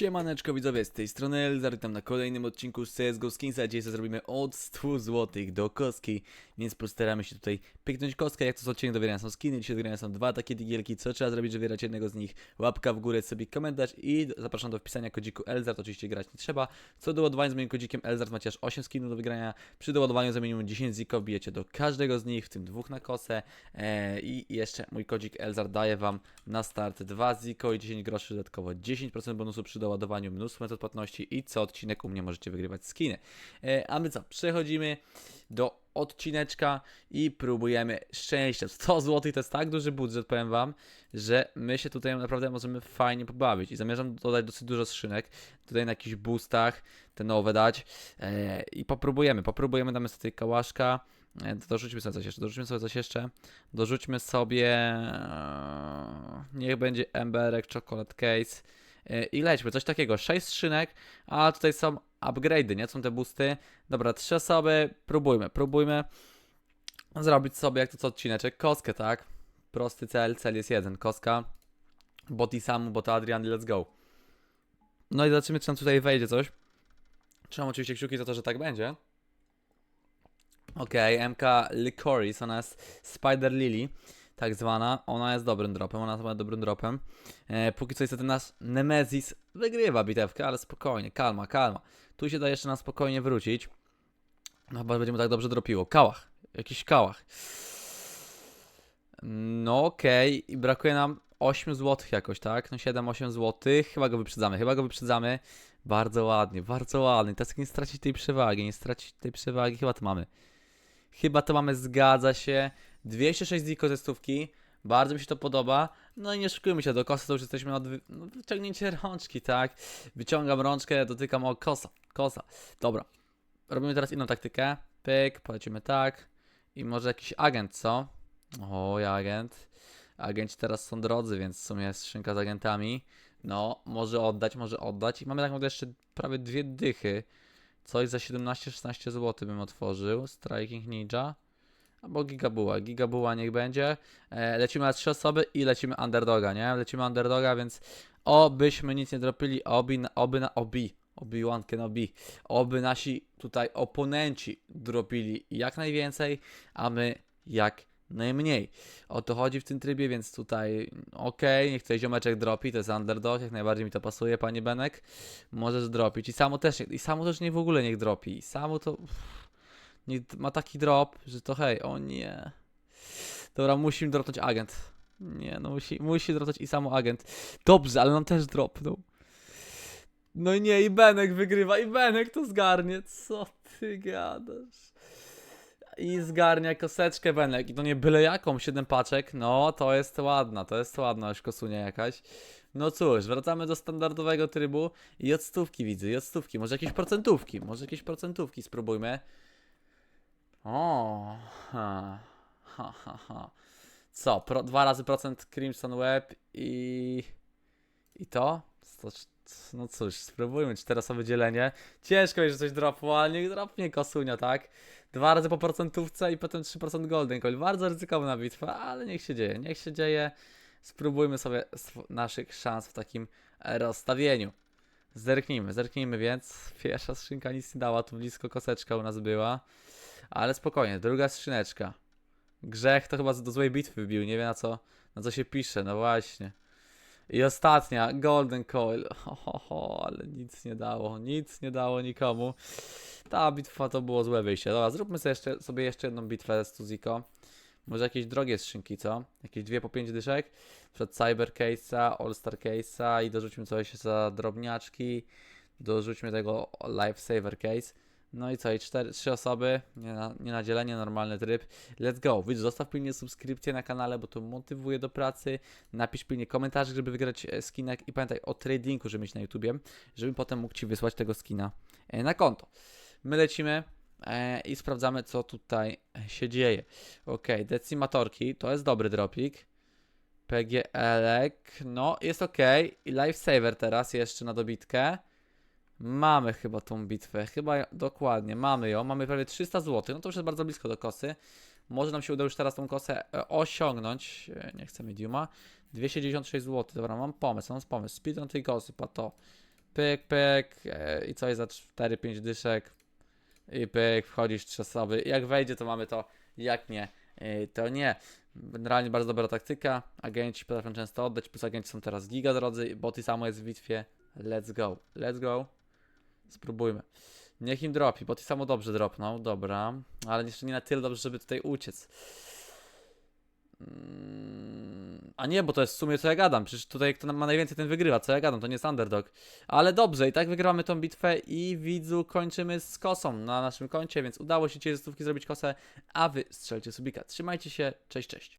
Siemaneczko widzowie, z tej strony Elzar, witam na kolejnym odcinku z CSGO Skinsa, sobie zrobimy od 100 zł do kostki, więc postaramy się tutaj pyknąć kostkę, jak to co odcinek do wybierania są skiny, dzisiaj do wybierania są dwa takie digielki, co trzeba zrobić, żeby wybierać jednego z nich, łapka w górę, sobie komentarz i zapraszam do wpisania kodziku Elzar, to oczywiście grać nie trzeba, co do ładowania z moim kodzikiem Elzar macie aż 8 skinów do wygrania, przy doładowaniu za minimum 10 ziko bijecie do każdego z nich, w tym dwóch na kosę. E, i jeszcze mój kodzik Elzar daje wam na start 2 ziko i 10 groszy dodatkowo 10% bonusu przy doładowaniu, mnóstwo metod płatności i co odcinek u mnie możecie wygrywać skiny. E, a my co, przechodzimy do odcineczka i próbujemy szczęścia. 100 zł to jest tak duży budżet, powiem wam, że my się tutaj naprawdę możemy fajnie pobawić i zamierzam dodać dosyć dużo skrzynek, tutaj na jakichś boostach, te nowe dać e, i popróbujemy, popróbujemy, damy sobie kałaszka, e, dorzućmy sobie coś jeszcze, dorzućmy sobie coś jeszcze, dorzućmy sobie, niech będzie emberek, chocolate case, I lećmy, coś takiego, 6 skrzynek, a tutaj są upgrade'y, nie? Są te boosty. Dobra, trzy osoby, próbujmy, próbujmy zrobić sobie, jak to co odcineczek, kostkę, tak? Prosty cel, cel jest jeden, kostka, bot i samu, bot Adrian, let's go. No i zobaczymy, czy nam tutaj wejdzie coś. Trzymam oczywiście kciuki za to, że tak będzie. Okej, MK Licorice, ona jest Spider Lily, tak zwana. Ona jest dobrym dropem, ona jest dobrym dropem. E, póki co niestety nasz Nemesis wygrywa bitewkę, ale spokojnie, kalma, kalma. Tu się da jeszcze na spokojnie wrócić. No chyba będzie mu tak dobrze dropiło. Kałach, jakiś kałach. No okej, i brakuje nam 8 zł jakoś, tak? No 7-8 zł. Chyba go wyprzedzamy, chyba go wyprzedzamy. Bardzo ładnie, bardzo ładnie. Teraz nie stracić tej przewagi, nie stracić tej przewagi. Chyba to mamy. Chyba to mamy, zgadza się. 206 ziko ze stówki. Bardzo mi się to podoba. No i nie szukujmy się do kosy, to już jesteśmy od no, wyciągnięcie rączki, tak? Wyciągam rączkę, dotykam o kosa, kosa. Dobra. Robimy teraz inną taktykę. Pyk, polecimy tak. I może jakiś agent, co? Oj, agent. Agenci teraz są drodzy, więc w sumie jest skrzynka z agentami. No, może oddać, może oddać. I mamy tak naprawdę jeszcze prawie dwie dychy. Coś za 17-16 zł bym otworzył. Striking Ninja. Albo Gigabuła. Gigabuła niech będzie. E, lecimy na trzy osoby i lecimy underdoga, nie? Lecimy underdoga, więc obyśmy nic nie dropili. Oby, na- oby na obi. Obi-Wan Kenobi. Oby nasi tutaj oponenci dropili jak najwięcej, a my jak najmniej. O to chodzi w tym trybie, więc tutaj okej, niech tutaj ziomeczek dropi, to jest underdog, jak najbardziej mi to pasuje, panie Benek. Możesz dropić. I samo też, nie- i samo też nie w ogóle niech dropi. I samo to nie, ma taki drop, że to hej, o nie. Dobra, musi mi dropnąć agent. Nie, no musi, musi dropnąć i samo agent. Dobrze, ale on też dropnął. No i nie, i Benek wygrywa, i Benek to zgarnie. Co ty gadasz? I zgarnia koseczkę Benek. I to nie byle jaką, 7 paczek. No, to jest ładna, to jest ładna kosunia jakaś. No cóż, wracamy do standardowego trybu i od stówki widzę, i od stówki. Może jakieś procentówki, może jakieś procentówki spróbujmy. O, ha, ha, ha, ha. Co, pro, dwa razy procent Crimson Web i... I to? Sto, no cóż, spróbujmy, czterosobowe dzielenie. Ciężko jest, że coś dropło, ale niech dropnie kosunia, tak? Dwa razy po procentówce i potem 3% Golden Coin. Bardzo ryzykowna bitwa, ale niech się dzieje, niech się dzieje. Spróbujmy sobie naszych szans w takim rozstawieniu. Zerknijmy, zerknijmy więc. Pierwsza skrzynka nic nie dała, tu blisko koseczka u nas była. Ale spokojnie, druga skrzyneczka. Grzech to chyba do złej bitwy wbił, nie wie na co, na co się pisze, no właśnie. I ostatnia, Golden Coil. Ho, ho, ho, ale nic nie dało, nic nie dało nikomu. Ta bitwa to było złe wyjście. Dobra, zróbmy sobie jeszcze, sobie jeszcze jedną bitwę z Tuziko. Może jakieś drogie skrzynki, co? Jakieś dwie po pięć dyszek? Przed Cyber Case'a, All Star Case'a i dorzućmy coś za drobniaczki. Dorzućmy tego Lifesaver Case. No i co, i cztery, trzy osoby, nie na, nie na dzielenie, normalny tryb. Let's go. Widz, zostaw pilnie subskrypcję na kanale, bo to motywuje do pracy. Napisz pilnie komentarz, żeby wygrać e, skinek i pamiętaj o tradingu, żeby mieć na YouTubie, żebym potem mógł Ci wysłać tego skina e, na konto. My lecimy e, i sprawdzamy, co tutaj się dzieje. Ok, decimatorki, to jest dobry dropik. PGL-ek, no jest ok. I Lifesaver teraz jeszcze na dobitkę. Mamy chyba tą bitwę, chyba dokładnie, mamy ją, mamy prawie 300 zł, no to już jest bardzo blisko do kosy. Może nam się uda już teraz tą kosę e, osiągnąć, E, nie chcę mediuma, 296 zł, dobra, mam pomysł, mam pomysł, speedrun tej kosy, po to. Pyk, pyk. E, I co jest za 4-5 dyszek. I pyk, wchodzisz trzy osoby. Jak wejdzie, to mamy to. Jak nie, to nie. Generalnie bardzo dobra taktyka. Agenci potrafią często oddać, plus agenci są teraz giga drodzy. Boty samo jest w bitwie. Let's go. Let's go. Spróbujmy. Niech im dropi, bo ty samo dobrze dropnął, dobra. Ale jeszcze nie na tyle dobrze, żeby tutaj uciec. Mm, A nie, bo to jest w sumie co ja gadam. Przecież tutaj kto ma najwięcej, ten wygrywa. Co ja gadam, to nie jest underdog. Ale dobrze, i tak wygramy tą bitwę i widzu kończymy z kosą na naszym koncie, więc udało się dzisiaj ze stówki zrobić kosę, a wy strzelcie subika. Trzymajcie się, cześć, cześć.